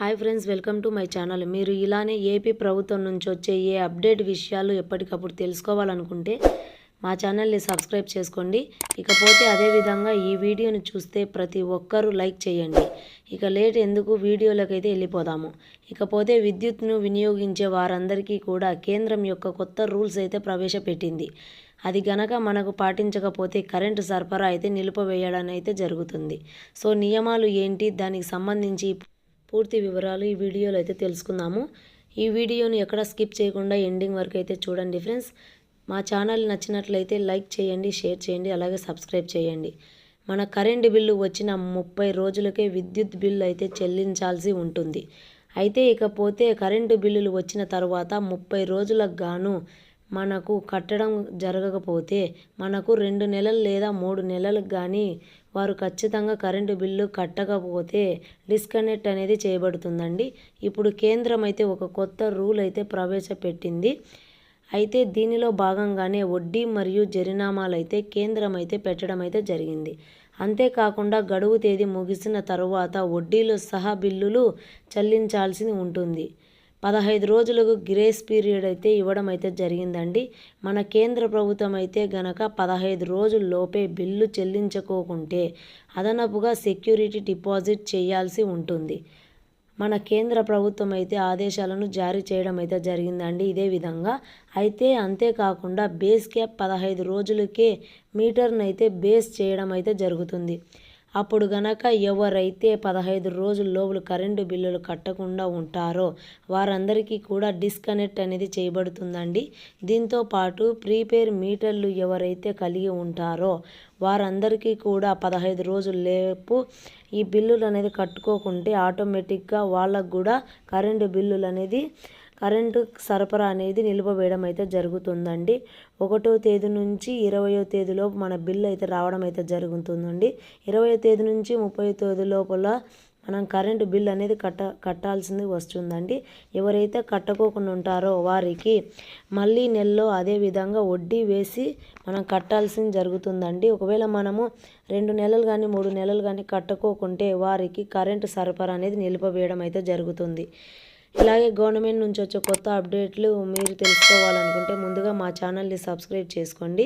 Hi friends welcome to my channel. మీరు ఇలానే AP ప్రభుత్వం నుంచి వచ్చే ఏ అప్డేట్ విషయాలు ఎప్పటికప్పుడు తెలుసుకోవాలనుకుంటే మా ఛానల్ని సబ్స్క్రైబ్ చేసుకోండి. ఇకపోతే అదేవిధంగా ఈ వీడియోని చూస్తే ప్రతి ఒక్కరూ లైక్ చేయండి. ఇక లేట్ ఎందుకు వీడియోలకైతే వెళ్ళిపోదాము. ఇకపోతే విద్యుత్ను వినియోగించే వారందరికీ కూడా కేంద్రం యొక్క కొత్త రూల్స్ అయితే ప్రవేశపెట్టింది. అది గనక మనకు పాటించకపోతే కరెంటు సరఫరా అయితే నిలిపివేయడం అయితే జరుగుతుంది. సో నియమాలు ఏంటి? దానికి సంబంధించి పూర్తి వివరాలు ఈ వీడియోలో అయితే తెలుసుకుందాము. ఈ వీడియోని ఎక్కడ స్కిప్ చేయకుండా ఎండింగ్ వరకు అయితే చూడండి ఫ్రెండ్స్. మా ఛానల్ నచ్చినట్లయితే లైక్ చేయండి షేర్ చేయండి అలాగే సబ్స్క్రైబ్ చేయండి. మన కరెంటు బిల్లు వచ్చిన ముప్పై రోజులకే విద్యుత్ బిల్లు అయితే చెల్లించాల్సి ఉంటుంది. అయితే ఇకపోతే కరెంటు బిల్లులు వచ్చిన తర్వాత ముప్పై రోజులకు గాను మనకు కట్టడం జరగకపోతే మనకు రెండు నెలలు లేదా మూడు నెలలకు కానీ వారు ఖచ్చితంగా కరెంటు బిల్లు కట్టకపోతే డిస్కనెక్ట్ అనేది చేయబడుతుందండి. ఇప్పుడు కేంద్రం అయితే ఒక కొత్త రూల్ అయితే ప్రవేశపెట్టింది. అయితే దీనిలో భాగంగానే వడ్డీ మరియు జరినామాలు అయితే కేంద్రం అయితే పెట్టడం అయితే జరిగింది. అంతేకాకుండా గడువు తేదీ ముగిసిన తరువాత వడ్డీలు సహా బిల్లులు చెల్లించాల్సి ఉంటుంది. పదహైదు రోజులకు గ్రేస్ పీరియడ్ అయితే ఇవ్వడం అయితే జరిగిందండి. మన కేంద్ర ప్రభుత్వం అయితే గనక పదహైదు రోజుల్లోపే బిల్లు చెల్లించుకోకుంటే అదనపుగా సెక్యూరిటీ డిపాజిట్ చేయాల్సి ఉంటుంది. మన కేంద్ర ప్రభుత్వం అయితే ఆదేశాలను జారీ చేయడం అయితే జరిగిందండి ఇదే విధంగా. అయితే అంతేకాకుండా బేస్ క్యాప్ పదహైదు రోజులకే మీటర్నైతే అయితే బేస్ చేయడం అయితే జరుగుతుంది. అప్పుడు గనక ఎవరైతే పదహైదు రోజుల లోపల కరెంటు బిల్లులు కట్టకుండా ఉంటారో వారందరికీ కూడా డిస్కనెక్ట్ అనేది చేయబడుతుందండి. దీంతో పాటు ప్రీపేర్ మీటర్లు ఎవరైతే కలిగి ఉంటారో వారందరికీ కూడా పదహైదు రోజుల లేపు ఈ బిల్లులు అనేది కట్టుకోకుంటే ఆటోమేటిక్గా వాళ్ళకు కూడా కరెంటు బిల్లులు అనేది కరెంటు సరఫరా అనేది నిలిపివేయడం అయితే జరుగుతుందండి. ఒకటో తేదీ నుంచి ఇరవయో తేదీలోపు మన బిల్లు అయితే రావడం అయితే జరుగుతుందండి. ఇరవయో తేదీ నుంచి ముప్పై తేదీ లోపల మనం కరెంటు బిల్ అనేది కట్ట కట్టాల్సింది వస్తుందండి. ఎవరైతే కట్టకోకుండా ఉంటారో వారికి మళ్ళీ నెలలో అదే విధంగా వడ్డీ వేసి మనం కట్టాల్సింది జరుగుతుందండి. ఒకవేళ మనము రెండు నెలలు కానీ మూడు నెలలు కానీ కట్టుకోకుంటే వారికి కరెంటు సరఫరా అనేది నిలిపివేయడం అయితే జరుగుతుంది. ఇలాగే గవర్నమెంట్ నుంచి వచ్చే కొత్త అప్డేట్లు మీరు తెలుసుకోవాలనుకుంటే ముందుగా మా ఛానల్ని సబ్స్క్రైబ్ చేసుకోండి.